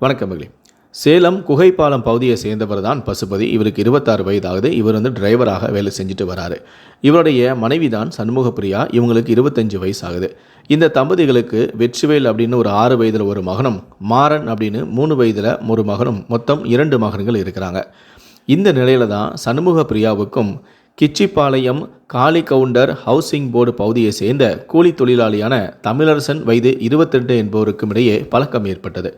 வணக்கம் மகளே. சேலம் குகைப்பாலம் பகுதியை சேர்ந்தவர் தான் பசுபதி. இவருக்கு இருபத்தாறு வயதாகுது. இவர் வந்து டிரைவராக வேலை செஞ்சுட்டு வராரு. இவருடைய மனைவி தான் சண்முகப்பிரியா. இவங்களுக்கு இருபத்தஞ்சு வயசாகுது. இந்த தம்பதிகளுக்கு வெற்றிவேல் அப்படின்னு ஒரு ஆறு வயதில் ஒரு மகனும் மாறன் அப்படின்னு மூணு வயதில் ஒரு மகனும் மொத்தம் இரண்டு மகன்கள் இருக்கிறாங்க. இந்த நிலையில தான் சண்முக பிரியாவுக்கும் கிச்சிப்பாளையம் காளி கவுண்டர் ஹவுசிங் போர்டு பகுதியை சேர்ந்த கூலி தொழிலாளியான தமிழரசன் வயது இருபத்தெட்டு என்பவருக்கும் இடையே பழக்கம் ஏற்பட்டது.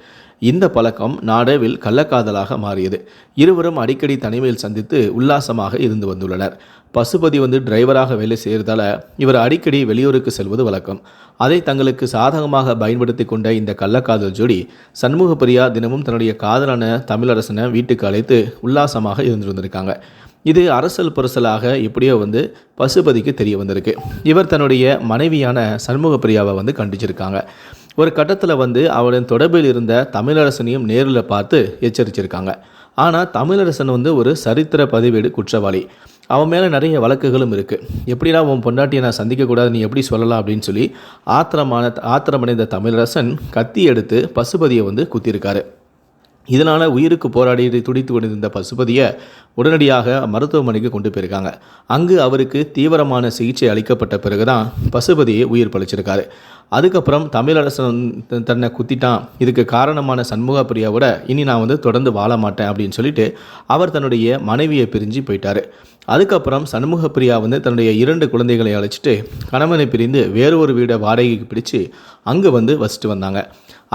இந்த பழக்கம் நாடவில் கள்ளக்காதலாக மாறியது. இருவரும் அடிக்கடி தனிமையில் சந்தித்து உல்லாசமாக இருந்து வந்துள்ளனர். பசுபதி வந்து டிரைவராக வேலை செய்கிறதால இவர் அடிக்கடி வெளியூருக்கு செல்வது வழக்கம். அதை தங்களுக்கு சாதகமாக பயன்படுத்தி கொண்ட இந்த கள்ளக்காதல் ஜோடி சண்முகப்பிரியா தினமும் தன்னுடைய காதலான தமிழரசனை வீட்டுக்கு அழைத்து உல்லாசமாக இருந்து வந்திருக்காங்க இது அரசல் புரசலாக எப்படியோ வந்து பசுபதிக்கு தெரிய வந்திருக்கு. இவர் தன்னுடைய மனைவியான சண்முகப்பிரியாவை வந்து கண்டிச்சிருக்காங்க. ஒரு கட்டத்தில் வந்து அவரின் தொடர்பில் இருந்த தமிழரசனையும் நேரில் பார்த்து எச்சரிச்சிருக்காங்க. ஆனால் தமிழரசன் வந்து ஒரு சரித்திர பதிவேடு குற்றவாளி. அவன் மேலே நிறைய வழக்குகளும் இருக்குது எப்படிடா உன் பொண்டாட்டியை நான் சந்திக்கக்கூடாது நீ எப்படி சொல்லலாம் அப்படின்னு சொல்லி ஆத்திரமான ஆத்திரமடைந்த தமிழரசன் கத்தி எடுத்து பசுபதியை வந்து குத்திருக்காரு. இதனால் உயிருக்கு போராடி துடித்து கொண்டிருந்த பசுபதியை உடனடியாக மருத்துவமனைக்கு கொண்டு போயிருக்காங்க. அங்கு அவருக்கு தீவிரமான சிகிச்சை அளிக்கப்பட்ட பிறகு தான் பசுபதியை உயிர் பழிச்சிருக்காரு. அதுக்கப்புறம் தமிழரசன் தன்னை குத்திட்டான். இதுக்கு காரணமான சண்முக பிரியாவோட இனி நான் வந்து தொடர்ந்து வாழ மாட்டேன் அப்படின்னு சொல்லிட்டு அவர் தன்னுடைய மனைவியை பிரிஞ்சு போயிட்டாரு. அதுக்கப்புறம் சண்முக பிரியா வந்து தன்னுடைய இரண்டு குழந்தைகளை அழைச்சிட்டு கணவனை பிரிந்து வேறு ஒரு வீடை வாடகைக்கு பிடிச்சு அங்கே வந்து வசிட்டு வந்தாங்க.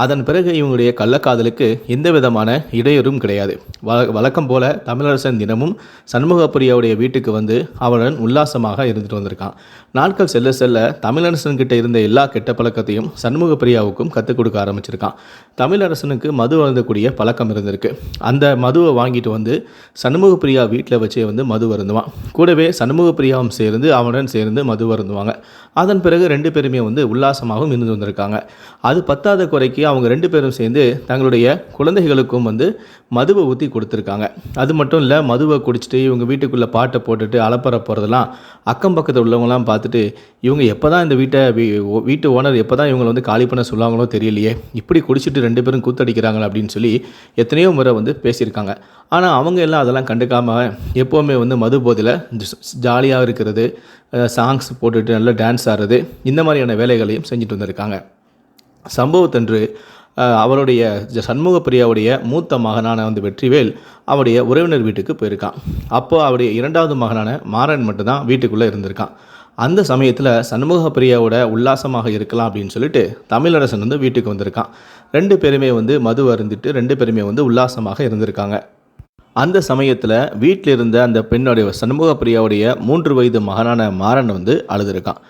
அதன் பிறகு இவங்களுடைய கள்ளக்காதலுக்கு எந்த விதமான இடையூறும் கிடையாது. வ வழக்கம் போல தமிழரசன் தினமும் சண்முகப்பிரியாவுடைய வீட்டுக்கு வந்து அவளுடன் உல்லாசமாக இருந்துட்டு வந்திருக்கான். நாட்கள் செல்ல செல்ல தமிழரசன் கிட்ட இருந்த எல்லா கெட்ட பழக்கத்தையும் சண்முகப்பிரியாவுக்கும் கற்றுக் கொடுக்க ஆரம்பிச்சிருக்கான். தமிழரசனுக்கு மது அருந்தக்கூடிய பழக்கம் இருந்திருக்கு. அந்த மதுவை வாங்கிட்டு வந்து சண்முகப்பிரியா வீட்டில் வச்சே வந்து மது வருந்துவான். கூடவே சண்முகப்பிரியாவும் சேர்ந்து அவனுடன் சேர்ந்து மது வருந்துவாங்க. அதன் பிறகு ரெண்டு பேருமே வந்து உல்லாசமாகவும் இருந்து வந்திருக்காங்க. அது பத்தாத குறைக்கு அவங்க ரெண்டு பேரும் சேர்ந்து தங்களுடைய குழந்தைகளுக்கும் வந்து மதுவை ஊற்றி கொடுத்துருக்காங்க. அது மட்டும் இல்லை மதுவை குடிச்சிட்டு இவங்க வீட்டுக்குள்ளே பாட்டை போட்டுட்டு அலப்பற போகிறதெல்லாம் அக்கம் பக்கத்தில் உள்ளவங்களாம் பார்த்துட்டு இவங்க எப்போ தான் இந்த வீட்டை வீட்டு ஓனர் எப்போ தான் இவங்களை வந்து காலி பண்ண சொல்லுவாங்களோ தெரியலையே. இப்படி குடிச்சிட்டு ரெண்டு பேரும் கூத்தடிக்கிறாங்களா அப்படின்னு சொல்லி எத்தனையோ முறை வந்து பேசியிருக்காங்க. ஆனால் அவங்க எல்லாம் அதெல்லாம் கண்டுக்காமல் எப்போவுமே வந்து மது போதையில் ஜாலியாக இருக்கிறது சாங்ஸ் போட்டுட்டு நல்லா டான்ஸ் ஆடுறது இந்த மாதிரியான வேலைகளையும் செஞ்சுட்டு வந்திருக்காங்க. சம்பவத்தன்று அவருடைய சண்முக சண்முகப்பிரியாவுடைய மூத்த மகனான வந்து வெற்றிவேல் அவருடைய உறவினர் வீட்டுக்கு போயிருக்கான். அப்போ அவருடைய இரண்டாவது மகனான மாறன் மட்டும்தான் வீட்டுக்குள்ளே இருந்திருக்கான். அந்த சமயத்தில் சண்முகப்பிரியாவோட உல்லாசமாக இருக்கலாம் அப்படின்னு சொல்லிட்டு தமிழரசன் வந்து வீட்டுக்கு வந்திருக்கான். ரெண்டு பேருமே வந்து மது அருந்திட்டு ரெண்டு பேருமே வந்து உல்லாசமாக இருந்திருக்காங்க. அந்த சமயத்தில் வீட்டில் இருந்த அந்த பெண்ணுடைய சண்முகப்பிரியாவுடைய மூன்று வயது மகனான மாறன் வந்து அழுதுருக்கான்.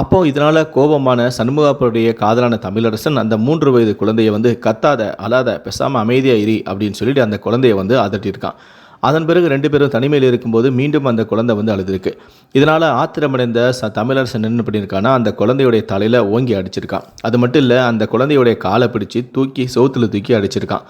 அப்போ இதனால் கோபமான சண்முகப்புடைய காதலான தமிழரசன் அந்த மூன்று வயது குழந்தையை வந்து கத்தாத அழாத பெசாமல் அமைதியாக இரி அப்படின்னு சொல்லிட்டு அந்த குழந்தையை வந்து அதட்டியிருக்கான் அதன் பிறகு ரெண்டு பேரும் தனிமையில் இருக்கும்போது மீண்டும் அந்த குழந்தை வந்து அழுதுருக்கு. இதனால் ஆத்திரமடைந்த ச தமிழரசன் என்ன பண்ணியிருக்கான்னா அந்த குழந்தையுடைய தலையில் ஓங்கி அடிச்சிருக்கான். அது மட்டும் இல்லை அந்த குழந்தையுடைய காலை பிடிச்சி தூக்கி சோத்தில் தூக்கி அடிச்சிருக்கான்.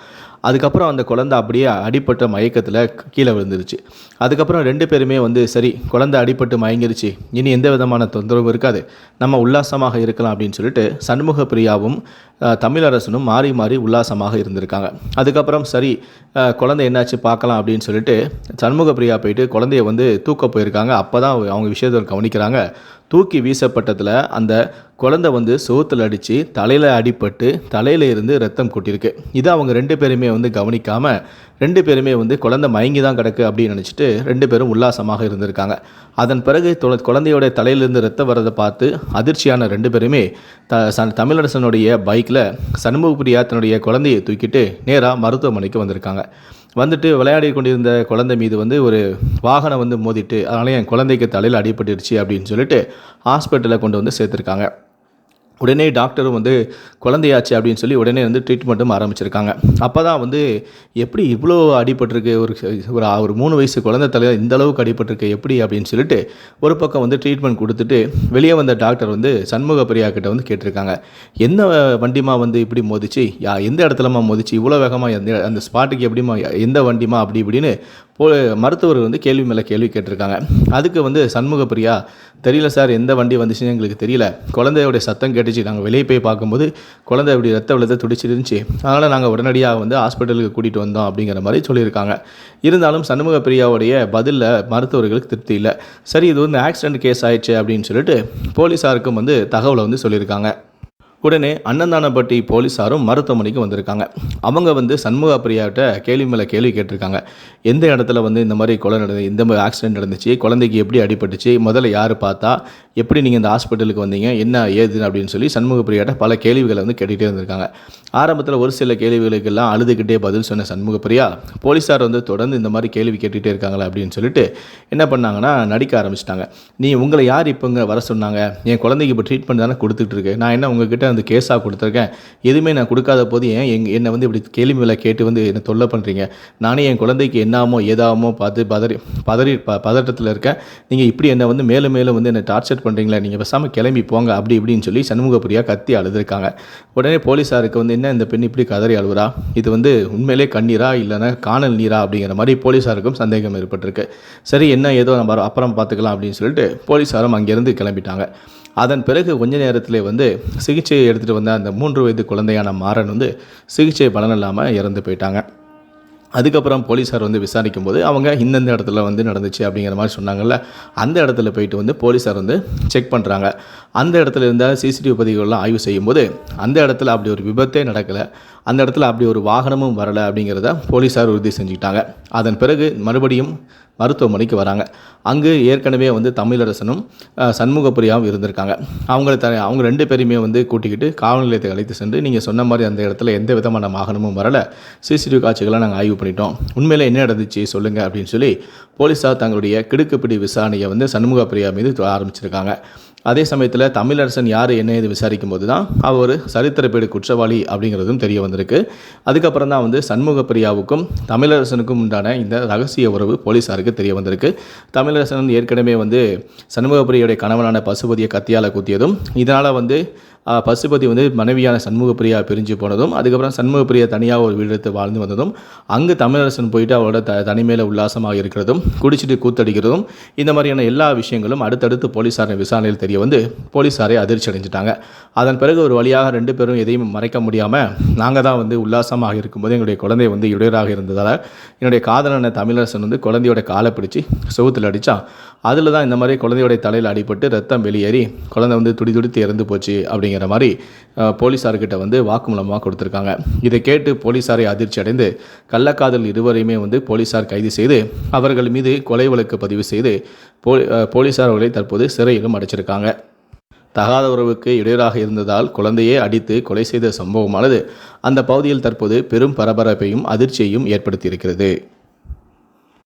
அதுக்கப்புறம் அந்த குழந்தை அப்படியே அடிபட்ட மயக்கத்தில் கீழே விழுந்துருச்சு. அதுக்கப்புறம் ரெண்டு பேருமே வந்து சரி குழந்தை அடிபட்டு மயங்கிருச்சு. இனி எந்த விதமான தொந்தரவும் இருக்காது. நம்ம உல்லாசமாக இருக்கலாம் அப்படின்னு சொல்லிட்டு சண்முக பிரியாவும் தமிழரசனும் மாறி மாறி உல்லாசமாக இருந்திருக்காங்க. அதுக்கப்புறம் சரி குழந்தை என்னாச்சு பார்க்கலாம் அப்படின்னு சொல்லிட்டு சண்முக பிரியா போயிட்டு குழந்தைய வந்து தூக்க போயிருக்காங்க. அப்போ தான் அவங்க விஷயத்தை கவனிக்கிறாங்க. தூக்கி வீசப்பட்டதில் அந்த குழந்தை வந்து சோத்தில் அடித்து தலையில் அடிபட்டு தலையில் இருந்து ரத்தம் கொட்டியிருக்கு இது அவங்க ரெண்டு பேருமே வந்து கவனிக்காமல் ரெண்டு பேருமே வந்து குழந்தை மயங்கி தான் கிடக்கு அப்படின்னு நினச்சிட்டு ரெண்டு பேரும் உல்லாசமாக இருந்திருக்காங்க. அதன் பிறகு குழந்தையோட தலையிலிருந்து ரத்தம் வரதை பார்த்து அதிர்ச்சியான ரெண்டு பேருமே த ச- தமிழரசனுடைய பைக்கில் சண்முகப்பிரியா தன்னுடைய குழந்தையை தூக்கிட்டு நேராக மருத்துவமனைக்கு வந்திருக்காங்க. வந்துட்டு விளையாடி கொண்டிருந்த குழந்தை மீது வந்து ஒரு வாகனம் வந்து மோதிட்டு அதனால் என் குழந்தைக்கு தலையில் அடிபட்டுருச்சு அப்படின்னு சொல்லிட்டு ஹாஸ்பிட்டலில் கொண்டு வந்து சேர்த்துருக்காங்க. உடனே டாக்டரும் வந்து குழந்தையாச்சு அப்படின்னு சொல்லி உடனே வந்து ட்ரீட்மெண்ட்டும் ஆரம்பிச்சிருக்காங்க. அப்போ தான் வந்து எப்படி இவ்வளோ அடிபட்டிருக்கு? ஒரு ஒரு ஒரு மூணு வயசு குழந்தை தலையில் இந்த அளவுக்கு அடிபட்டிருக்கு? எப்படி? அப்படின்னு சொல்லிட்டு ஒரு பக்கம் வந்து ட்ரீட்மெண்ட் கொடுத்துட்டு வெளியே வந்த டாக்டர் வந்து சண்முக பிரியா கிட்ட வந்து கேட்டிருக்காங்க. என்ன வண்டிமா வந்து இப்படி மோதிச்சு? யா எந்த இடத்துலமா மோதிச்சு? இவ்வளோ வேகமாக எந்த அந்த ஸ்பாட்டுக்கு எப்படிமா எந்த வண்டிமா அப்படி இப்படின்னு போ மருத்துவர் வந்து கேள்வி மேலே கேள்வி கேட்டிருக்காங்க. அதுக்கு வந்து சண்முக பிரியா தெரியல சார் எந்த வண்டி வந்துச்சுன்னு எங்களுக்கு தெரியல. குழந்தையோடைய சத்தம் கேட்டுச்சு. நாங்கள் வெளியே போய் பார்க்கும்போது குழந்தை இப்படி ரத்த விழுத துடிச்சிருந்துச்சு அதனால் நாங்கள் உடனடியாக வந்து ஹாஸ்பிட்டலுக்கு கூட்டிகிட்டு வந்தோம் அப்படிங்கிற மாதிரி சொல்லியிருக்காங்க. இருந்தாலும் சண்முக பிரியாவுடைய பதிலில் மருத்துவர்களுக்கு திருப்தி இல்லை. சரி இது வந்து ஆக்சிடென்ட் கேஸ் ஆயிடுச்சு அப்படின்னு சொல்லிட்டு போலீஸாருக்கும் வந்து தகவலை வந்து சொல்லியிருக்காங்க. உடனே அன்னந்தானப்பட்டி போலீஸாரும் மருத்துவமனைக்கு வந்திருக்காங்க. அவங்க வந்து சண்முகா பிரியாட்ட கேள்வி மேலே கேள்வி கேட்டிருக்காங்க. எந்த இடத்துல வந்து இந்த மாதிரி கொலை நடந்தது இந்த மாதிரி ஆக்சிடென்ட் நடந்துச்சு குழந்தைக்கு எப்படி அடிபட்டுச்சு முதல்ல யார் பார்த்தா எப்படி நீங்கள் இந்த ஹாஸ்பிட்டலுக்கு வந்தீங்க என்ன ஏதுன்னு அப்படின்னு சொல்லி சண்முக பிரியாட்ட பல கேள்விகளை வந்து கேட்டுகிட்டே இருந்திருக்காங்க. ஆரம்பத்தில் ஒரு சில கேள்விகளுக்கெல்லாம் அழுதுகிட்டே பதில் சொன்ன சண்முக பிரியா போலீஸார் வந்து தொடர்ந்து இந்த மாதிரி கேள்வி கேட்டுகிட்டே இருக்காங்களா அப்படின்னு சொல்லிட்டு என்ன பண்ணாங்கன்னா நடிக்க ஆரம்பிச்சிட்டாங்க. நீ உங்களை யார் இப்போங்க வர சொன்னாங்க? என் குழந்தைக்கு இப்போ ட்ரீட்மெண்ட் தானே கொடுத்துட்டு இருக்கு. நான் என்ன உங்ககிட்ட வந்து கேஸாக கொடுத்துருக்கேன். எதுவுமே நான் கொடுக்காத போது ஏன் எங் என்னை வந்து இப்படி கேள்வி மேலே கேட்டு வந்து என்னை தொல்லை பண்ணுறீங்க நானே என் குழந்தைக்கு என்னாமோ ஏதாமோ பார்த்து பதறி பதறி ப பதட்டத்தில் இருக்கேன். நீங்கள் இப்படி என்னை வந்து மேலும் மேலும் வந்து என்னை டார்ச்சர் பண்ணுறீங்களா நீங்கள் பேசாமல் கிளம்பி போங்க அப்படி இப்படின்னு சொல்லி சண்முகப்பிரியா கத்தி அழுதுருக்காங்க. உடனே போலீஸாருக்கு வந்து என்ன இந்த பெண் இப்படி கதறி அழுவுறா? இது வந்து உண்மையிலே கண்ணீரா இல்லைன்னா காணல் நீரா அப்படிங்கிற மாதிரி போலீஸாருக்கும் சந்தேகம் ஏற்பட்டிருக்கு. சரி என்ன ஏதோ நம்ம அப்புறம் பார்த்துக்கலாம் அப்படின்னு சொல்லிட்டு போலீஸாரும் அங்கேருந்து கிளம்பிட்டாங்க. அதன் பிறகு கொஞ்ச நேரத்திலே வந்து சிகிச்சையை எடுத்துகிட்டு வந்த அந்த மூன்று வயது குழந்தையான மாறன் வந்து சிகிச்சை பலன் இல்லாமல் இறந்து போயிட்டாங்க. அதுக்கப்புறம் போலீஸார் வந்து விசாரிக்கும் போது அவங்க இந்தந்த இடத்துல வந்து நடந்துச்சு அப்படிங்கிற மாதிரி சொன்னாங்கல்ல அந்த இடத்துல போயிட்டு வந்து போலீஸார் வந்து செக் பண்ணுறாங்க அந்த இடத்துல இருந்தால் சிசிடிவி பதிவுகள்லாம் ஆய்வு செய்யும்போது அந்த இடத்துல அப்படி ஒரு விபத்தே நடக்கலை. அந்த இடத்துல அப்படி ஒரு வாகனமும் வரலை அப்படிங்கிறத போலீஸார் உறுதி செஞ்சுக்கிட்டாங்க. அதன் பிறகு மறுபடியும் மருத்துவமனைக்கு வராங்க. அங்கு ஏற்கனவே வந்து தமிழரசனும் சண்முகப்பிரியாவும் இருந்திருக்காங்க. அவங்கள த அவங்க ரெண்டு பேரையுமே வந்து கூட்டிக்கிட்டு காவல் நிலையத்தை அழைத்து சென்று நீங்கள் சொன்ன மாதிரி அந்த இடத்துல எந்த விதமான வாகனமும் வரலை. சிசிடிவி காட்சிகளை நாங்கள் ஆய்வு பண்ணிட்டோம். உண்மையில் என்ன நடந்துச்சு சொல்லுங்கள் அப்படின்னு சொல்லி போலீஸார் தங்களுடைய கிடுக்குப்பிடி விசாரணையை வந்து சண்முகப்பிரியா மீது ஆரம்பிச்சிருக்காங்க. அதே சமயத்தில் தமிழரசன் யார் என்ன இது விசாரிக்கும் போது தான் அவர் சரித்திரப்பேடு குற்றவாளி அப்படிங்கிறதும் தெரிய வந்திருக்கு. அதுக்கப்புறம் தான் வந்து சண்முகப்பிரியாவுக்கும் தமிழரசனுக்கும் உண்டான இந்த ரகசிய உறவு போலீஸாருக்கு தெரிய வந்திருக்கு. தமிழரசன் ஏற்கனவே வந்து சண்முகப்பிரியுடைய கணவனான பசுபதியை கத்தியால் குத்தியதும் இதனால் வந்து பசுபதி வந்து மனைவியான சண்முகப்பிரியா பிரிஞ்சு போனதும் அதுக்கப்புறம் சண்முகப்பிரியா தனியாக ஒரு வீடு எடுத்து வாழ்ந்து வந்ததும் அங்கு தமிழரசன் போயிட்டு அவளோட த தனிமையில் உல்லாசமாக இருக்கிறதும் குடிச்சிட்டு கூத்தடிக்கிறதும் இந்த மாதிரியான எல்லா விஷயங்களும் அடுத்தடுத்து போலீஸாரின் விசாரணையில் தெரிய வந்து போலீஸாரை அதிர்ச்சி அடைஞ்சிட்டாங்க. அதன் பிறகு ஒரு வழியாக ரெண்டு பேரும் எதையும் மறைக்க முடியாமல் நாங்கள் தான் வந்து உல்லாசமாக இருக்கும்போது எங்களுடைய குழந்தை வந்து இடையராக இருந்ததால் என்னுடைய காதலன தமிழரசன் வந்து குழந்தையோட காலை பிடிச்சி சுகத்தில் அடித்தான் அதில் தான் இந்த மாதிரி குழந்தையோட தலையில் அடிபட்டு ரத்தம் வெளியேறி குழந்தை வந்து துடி துடித்து இறந்து போச்சு அப்படிங்கிற மாதிரி போலீஸார்கிட்ட வந்து வாக்குமூலமாக கொடுத்துருக்காங்க. இதை கேட்டு போலீஸாரை அதிர்ச்சி அடைந்து கள்ளக்காதல் இருவரையுமே வந்து போலீஸார் கைது செய்து அவர்கள் மீது கொலை வழக்கு பதிவு செய்து போ போலீஸார் அவர்களை தற்போது சிறையிலும் அடைச்சிருக்காங்க. தகாத உறவுக்கு இடையராக இருந்ததால் குழந்தையை அடித்து கொலை செய்த சம்பவமானது அந்த பகுதியில் தற்போது பெரும் பரபரப்பையும் அதிர்ச்சியையும் ஏற்படுத்தியிருக்கிறது.